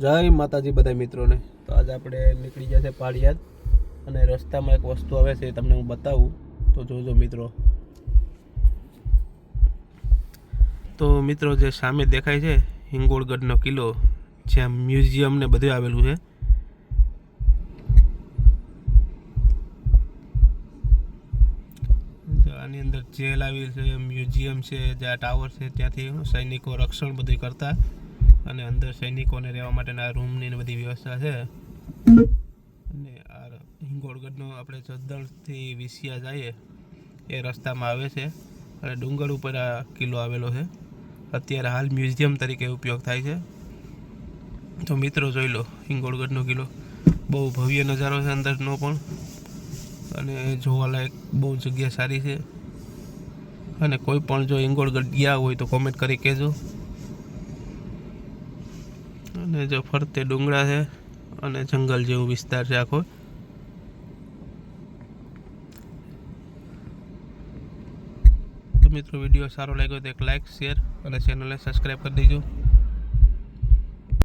જય માતાજી બધા મિત્રોને. તો આજે આપણે નીકળી ગયા છે પાળિયાદ અને રસ્તામાં એક વસ્તુ આવે છે એ તમને હું બતાવું. તો જોજો મિત્રો. તો મિત્રો જે સામે દેખાય છે, હિંગોળગઢનો કિલ્લો, જ્યાં મ્યુઝિયમ ને બધું આવેલું છે. આની અંદર જેલ આવી છે, મ્યુઝિયમ છે, જ્યાં ટાવર છે, ત્યાંથી સૈનિકો રક્ષણ બધું કરતા. અને અંદર સૈનિકોને રહેવા માટેના રૂમની બધી વ્યવસ્થા છે. અને આ હિંગોળગઢનો આપણે જસદણથી વિસિયા જઈએ, એ રસ્તામાં આવે છે. અને ડુંગર ઉપર આ કિલ્લો આવેલો છે. અત્યારે હાલ મ્યુઝિયમ તરીકે ઉપયોગ થાય છે. તો મિત્રો જોઈ લો, હિંગોળગઢનો કિલ્લો. બહુ ભવ્ય નજારો છે અંદરનો પણ. અને જોવાલાયક બહુ જગ્યા સારી છે. અને કોઈ પણ જો હિંગોળગઢ ગયા હોય તો કોમેન્ટ કરી કહેજો. અને જો ફરતે ડુંગળા છે અને જંગલ જેવો વિસ્તાર છે આખો. તો મિત્રો વીડિયો સારો લાગ્યો તો એક લાઈક શેર અને ચેનલને સબસ્ક્રાઈબ કરી દેજો.